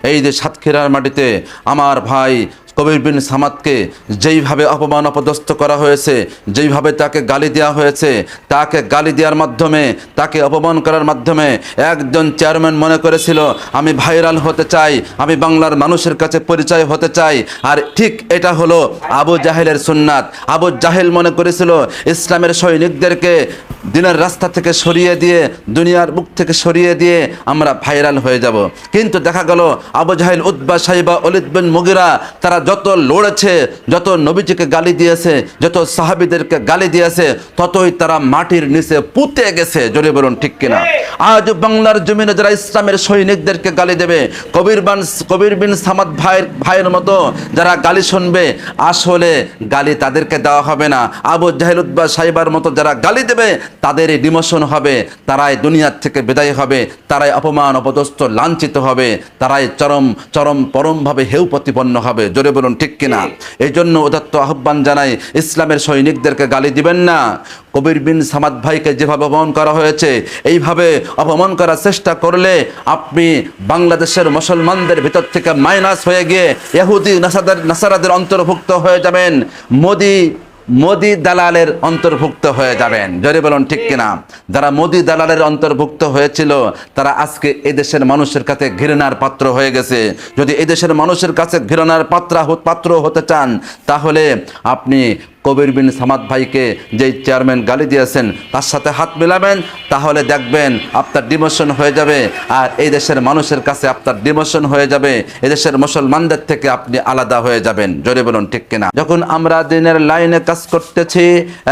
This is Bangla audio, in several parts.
এই যে সাতক্ষীরার মাটিতে আমার ভাই কবির বিন সামাদকে যেইভাবে অপমান অপদস্থ করা হয়েছে, যেইভাবে তাকে গালি দেওয়া হয়েছে, তাকে গালি দেওয়ার মাধ্যমে, তাকে অপমান করার মাধ্যমে একজন চেয়ারম্যান মনে করেছিল, আমি ভাইরাল হতে চাই, আমি বাংলার মানুষের কাছে পরিচয় হতে চাই। আর ঠিক এটা হলো আবু জাহেলের সুন্নাত। আবু জাহেল মনে করেছিল, ইসলামের সৈনিকদেরকে দিনের রাস্তা থেকে সরিয়ে দিয়ে, দুনিয়ার বুক থেকে সরিয়ে দিয়ে আমরা ভাইরাল হয়ে যাব। কিন্তু দেখা গেল, আবু জাহেল উদ্বা সাহিবা অলিদ বিন মুগিরা, তারা যত লড়েছে, যত নবীজিকে গালি দিয়েছে, যত সাহাবিদেরকে গালি দিয়েছে, ততই তারা মাটির নিচে পুঁতে গেছে। জোরে বলুন, ঠিক কিনা? আজ বাংলার জমিনে যারা ইসলামের সৈনিকদেরকে গালি দেবে কবির বান কবির বিন সামাদ ভাইয়ের ভাইয়ের মতো যারা গালি শুনবে আসলে গালি তাদেরকে দেওয়া হবে না। আবু জাহেল উদ্বা সাহিবার মতো যারা গালি দেবে তাদের ডিমোশন হবে তারাই দুনিয়ার থেকে বিদায় হবে তারাই অপমান অপদস্থ লাঞ্ছিত হবে তারাই চরম চরম পরমভাবে হেউ প্রতিপন্ন হবে। জোরে বলুন ঠিক কিনা? এই জন্য উদাত্ত আহ্বান জানাই ইসলামের সৈনিকদেরকে গালি দিবেন না। কবির বিন সামাদ ভাইকে যেভাবে অপমান করা হয়েছে, এইভাবে অপমান করার চেষ্টা করলে আপনি বাংলাদেশের মুসলমানদের ভিতর থেকে মাইনাস হয়ে গিয়ে ইহুদি, নাসাদের, নাসারাদের অন্তর্ভুক্ত হয়ে যাবেন। মোদি মোদি দালালের অন্তর্ভুক্ত হয়ে যাবেন। জোরে বলুন ঠিক কিনা? যারা মোদি দালালের অন্তর্ভুক্ত হয়েছিল, তারা আজকে এদেশের মানুষের কাছে ঘৃণার পাত্র হয়ে গেছে। যদি এদেশের মানুষের কাছে ঘৃণার পাত্র পাত্র হতে চান, তাহলে আপনি কবির বিন সামাদ ভাইকে যেই চেয়ারম্যান গালি দিয়েছেন, তার সাথে হাত মিলাবেন, তাহলে দেখবেন আপনার ডিমোশন হয়ে যাবে। আর এই দেশের মানুষের কাছে আপনার ডিমোশন হয়ে যাবে। এদেশের মুসলমানদের থেকে আপনি আলাদা হয়ে যাবেন। জোরে বলুন, ঠিক কিনা? যখন আমরা দিনের লাইনে কাজ করতেছি,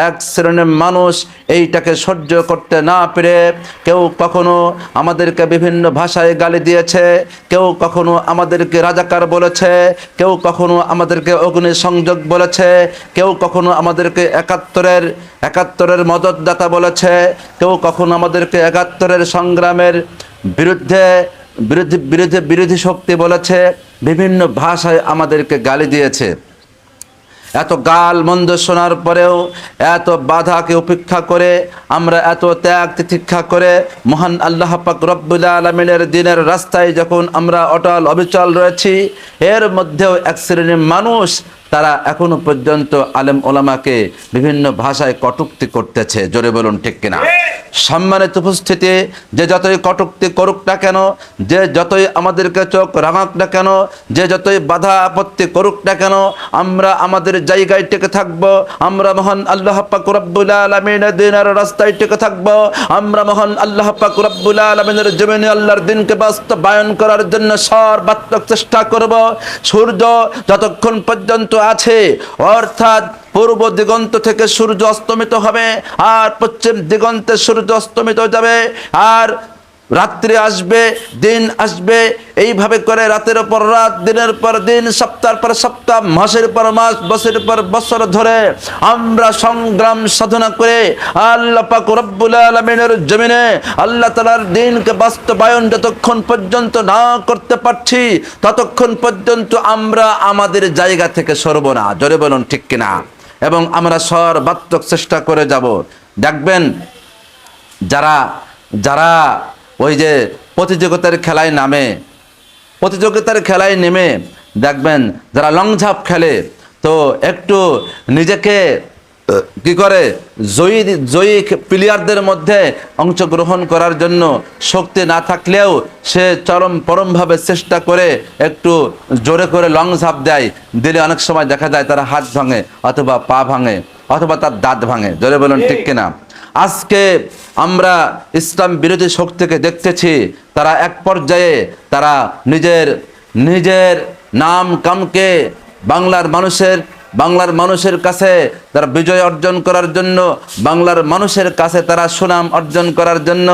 এক শ্রেণির মানুষ এইটাকে সহ্য করতে না পেরে কেউ কখনো আমাদেরকে বিভিন্ন ভাষায় গালি দিয়েছে, কেউ কখনো আমাদেরকে রাজাকার বলেছে, কেউ কখনো আমাদেরকে অগ্নি সংযোগ বলেছে, কেউ কখনো আমাদেরকে একাত্তরের একাত্তরের মদতদাতা বলেছে, কেউ কখনো আমাদেরকে একাত্তরের সংগ্রামের বিরুদ্ধে বিরোধী বিরোধী বিরোধী শক্তি বলেছে, বিভিন্ন ভাষায় আমাদেরকে গালি দিয়েছে। এত গাল মন্দ শোনার পরেও, এত বাধাকে উপেক্ষা করে, আমরা এত ত্যাগ তিতিক্ষা করে, মহান আল্লাহ পাক রব্বুল আলমিনের দিনের রাস্তায় যখন আমরা অটল অবিচল রয়েছি, এর মধ্যেও এক শ্রেণির মানুষ তারা এখনও পর্যন্ত আলেম ওলামাকে বিভিন্ন ভাষায় কটুক্তি করতেছে। জোরে বলুন, ঠিক কিনা? সম্মানিত উপস্থিতি, যে যতই কটুক্তি করুক না কেন, যে যতই আমাদেরকে চোখ রাঙাক না কেন, যে যতই বাধা আপত্তি করুক না কেন, আমরা আমাদের জায়গায় টেকে থাকব, আমরা মহান আল্লাহ পাক রব্বুল আলামিনের দিনের রাস্তায় টেকে থাকব, আমরা মহান আল্লাহ পাক রব্বুল আলামিনের জমিনে আল্লাহর দিনকে বাস্তবায়ন করার জন্য সর্বাত্মক চেষ্টা করব। সূর্য যতক্ষণ পর্যন্ত আছে। অর্থাৎ পূর্ব দিগন্ত থেকে সূর্য অস্তমিত হবে, আর পশ্চিম দিগন্তে সূর্য অস্তমিত যাবে, আর রাত্রি আসবে, দিন আসবে, এইভাবে করে রাতের পর রাত, দিনের পর দিন, সপ্তাহের পর সপ্তাহ, মাসের পর মাস, বছরের পর বছর ধরে আমরা সংগ্রাম সাধনা করে আল্লাহ দিনকে বাস্তবায়ন যতক্ষণ পর্যন্ত না করতে পারছি, ততক্ষণ পর্যন্ত আমরা আমাদের জায়গা থেকে সরব না। জোরে বলুন ঠিক কিনা? এবং আমরা সর্বাত্মক চেষ্টা করে যাব। দেখবেন, যারা যারা ওই যে প্রতিযোগিতার খেলায় নামে। প্রতিযোগিতার খেলায় নেমে দেখবেন যারা লং ঝাঁপ খেলে তো একটু নিজেকে কি করে জয়ী জয়ী প্লেয়ারদের মধ্যে অংশগ্রহণ করার জন্য শক্তি না থাকলেও সে চরম পরমভাবে চেষ্টা করে একটু জোরে করে লং ঝাঁপ দেয়। দিলে অনেক সময় দেখা যায় তারা হাত ভাঙে অথবা পা ভাঙে অথবা তার দাঁত ভাঙে। জোরে বলুন ঠিক কিনা? আজকে আমরা ইসলাম বিরোধী শক্তিকে দেখতেছি, তারা এক পর্যায়ে তারা নিজের নিজের নাম কামকে বাংলার মানুষের বাংলার মানুষের কাছে তারা বিজয় অর্জন করার জন্য, বাংলার মানুষের কাছে তারা সুনাম অর্জন করার জন্য,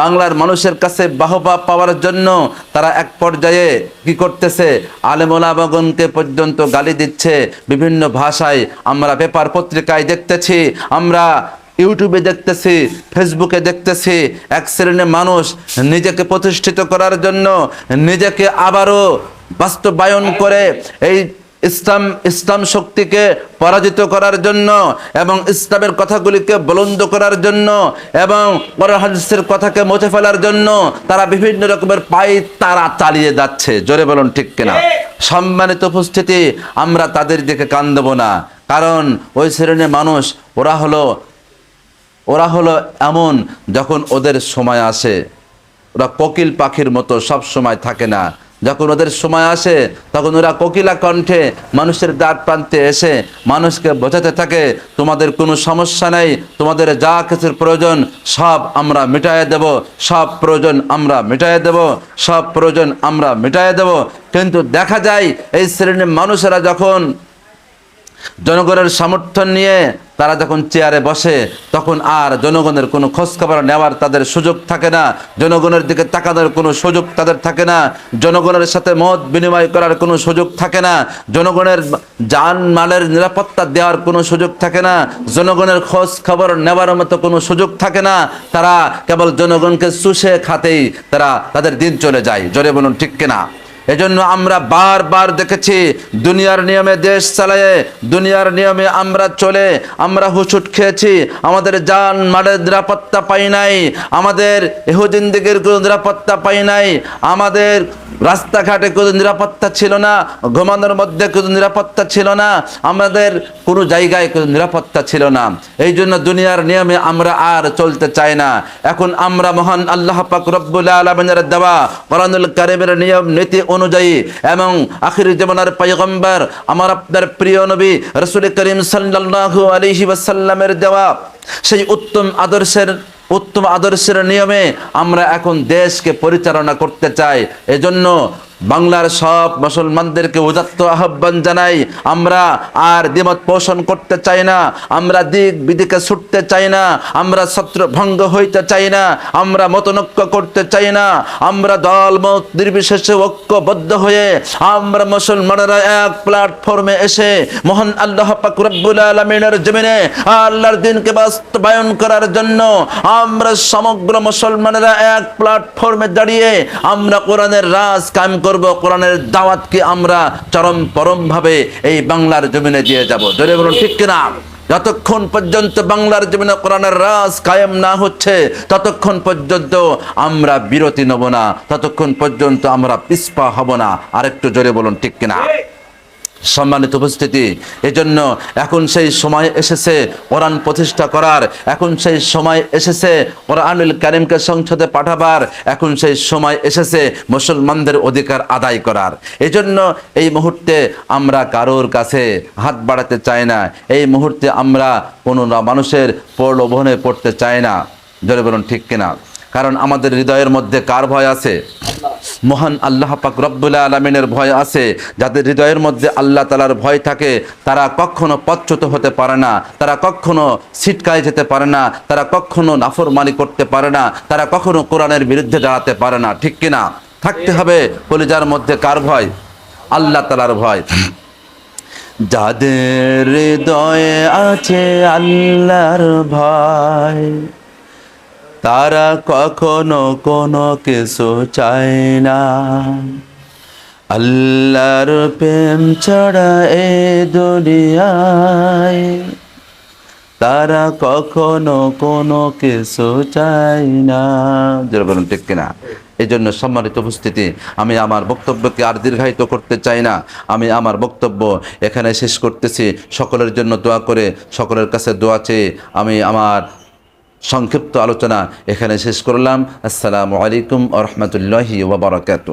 বাংলার মানুষের কাছে বাহবা পাওয়ার জন্য তারা এক পর্যায়ে কি করতেছে? আলেমোলাবাগনকে পর্যন্ত গালি দিচ্ছে। বিভিন্ন ভাষায় আমরা পেপার পত্রিকায় দেখতেছি, আমরা ইউটিউবে দেখতেছি ফেসবুকে দেখতেছি এক শ্রেণির মানুষ নিজেকে প্রতিষ্ঠিত করার জন্য নিজেকে আবারও বাস্তবায়ন করে এই ইসলাম ইসলাম শক্তিকে পরাজিত করার জন্য এবং ইসলামের কথাগুলিকে বলন্দ করার জন্য এবং হাদিসের কথাকে মুছে ফেলার জন্য তারা বিভিন্ন রকমের পাই তারা চালিয়ে যাচ্ছে। জোরে বলুন, ঠিক কিনা? সম্মানিত উপস্থিতি, আমরা তাদের দিকে কান দেব না। কারণ ওই শ্রেণির মানুষ, ওরা হলো ওরা হলো এমন যখন ওদের সময় আসে। ওরা কোকিল পাখির মতো সব সময় থাকে না। যখন ওদের সময় আসে, তখন ওরা কোকিলা কণ্ঠে মানুষের দ্বার প্রান্তে এসে মানুষকে বোঝাতে থাকে, তোমাদের কোনো সমস্যা নেই, তোমাদের যা কিছুর প্রয়োজন সব আমরা মিটাইয়ে দেব, সব প্রয়োজন আমরা মিটাইয়ে দেব, সব প্রয়োজন আমরা মিটাইয়ে দেব। কিন্তু দেখা যায়, এই শ্রেণির মানুষেরা যখন জনগণের সমর্থন নিয়ে তারা যখন চেয়ারে বসে, তখন আর জনগণের কোনো খোঁজখবর নেওয়ার তাদের সুযোগ থাকে না। জনগণের দিকে তাকানোর কোনো সুযোগ তাদের থাকে না। জনগণের সাথে মত বিনিময় করার কোনো সুযোগ থাকে না। জনগণের যান মালের নিরাপত্তা দেওয়ার কোনো সুযোগ থাকে না। জনগণের খোঁজ খবর নেওয়ার মতো কোনো সুযোগ থাকে না। তারা কেবল জনগণকে চুষে খাতেই তারা তাদের দিন চলে যায়। জোরে বলুন, ঠিক কিনা? এজন্য আমরা বারবার দেখেছি, দুনিয়ার নিয়মে দেশ চালায়ে, দুনিয়ার নিয়মে আমরা চলে, আমরা হুচুট খেয়েছি, আমাদের যান মালের নিরাপত্তা পাই নাই, আমাদের ইহুদিনদিগের কোনো নিরাপত্তা পাই নাই, আমাদের রাস্তাঘাটে কোনো নিরাপত্তা ছিল না, ঘুমানোর মধ্যে কোনো নিরাপত্তা ছিল না, আমাদের কোনো জায়গায় কোনো নিরাপত্তা ছিল না। এই জন্য দুনিয়ার নিয়মে আমরা আর চলতে চাই না। এখন আমরা মহান আল্লাহ পাক রব্বুল আলমিনের দেওয়া কোরআনুল কারিমের নিয়ম, নীতি অনুযায়ী এবং আখির জীবনের পায়গম্বর, আমার আপনার প্রিয় নবী রসুল করিম সাল্লাহ আলিহি ওয়াসাল্লামের দেওয়া সেই উত্তম আদর্শের উত্তম আদর্শের নিয়মে আমরা এখন দেশকে পরিচালনা করতে চাই। এজন্য বাংলার সব মুসলমানদেরকে উদাত্ত আহ্বান জানাই, আমরা আর দ্বিমত পোষণ করতে চাই না, আমরা দিক বিদিকে ছুটতে চাই না, আমরা ছত্র ভঙ্গ হইতে চাই না, আমরা মতনৈক্য করতে চাই না, আমরা দল মত নির্বিশেষে ঐক্যবদ্ধ হয়ে আমরা মুসলমানেরা এক প্ল্যাটফর্মে এসে মহান আল্লাহ পাক রব্বুল আলামিনের জমিনে আল্লাহর দিনকে বাস্তবায়ন করার জন্য আমরা সমগ্র মুসলমানেরা এক প্ল্যাটফর্মে দাঁড়িয়ে আমরা কোরআনের রাজ কায়েম করব, কোরআনের দাওয়াতকে আমরা চরম পরম ভাবে এই বাংলার জমিনে দিয়ে যাব। জোরে বলুন, ঠিক কিনা? যতক্ষণ পর্যন্ত বাংলার জমিনে কোরআনের রাজ কায়েম না হচ্ছে, ততক্ষণ পর্যন্ত আমরা বিরতি নেব না, ততক্ষণ পর্যন্ত আমরা পিসপা হব না। আরেকটু জোরে বলুন, ঠিক কিনা? সম্মানিত উপস্থিতি। এজন্য এখন সেই সময় এসেছে কোরআন প্রতিষ্ঠা করার। এখন সেই সময় এসেছে কোরআনুল কারিমকে সংসদে পাঠাবার। এখন সেই সময় এসেছে মুসলমানদের অধিকার আদায় করার। এজন্য এই মুহূর্তে আমরা কারোর কাছে হাত বাড়াতে চাই না। এই মুহূর্তে আমরা কোনো মানুষের প্রলোভনে পড়তে চাই না। জোরে বলুন ঠিক কিনা? কারণ আমাদের হৃদয়ের মধ্যে কার ভয় আছে? মহান আল্লাহ পাক রব্বুল আলমিনের ভয় আছে। যাদের হৃদয়ের মধ্যে আল্লাহ তালার ভয় থাকে, তারা কখনো পচ্যুত হতে পারে না, তারা কখনো ছিটকায় যেতে পারে না, তারা কখনো নাফরমানি করতে পারে না, তারা কখনো কোরআনের বিরুদ্ধে দাঁড়াতে পারে না। ঠিক কিনা? থাকতে হবে কলিজার মধ্যে কার ভয়? আল্লাহ তালার ভয়। যাদের হৃদয়ে আছে আল্লাহর ভয় তারা কখনো কোনো কিছু চায় না। আল্লাহর প্রেম ছাড়া এ দুনিয়ায় তারা কখনো কোনো কিছু চায় না। বলুন, ঠিক কিনা? এই জন্য সম্মানিত উপস্থিতি, আমি আমার বক্তব্যকে আর দীর্ঘায়িত করতে চাই না। আমি আমার বক্তব্য এখানে শেষ করতেছি। সকলের জন্য দোয়া করে সকলের কাছে দোয়া চেয়ে আমি আমার সংক্ষিপ্ত আলোচনা এখানে শেষ করলাম। আসসালামু আলাইকুম আ রহমতুল্লাহি ওবরাকাতু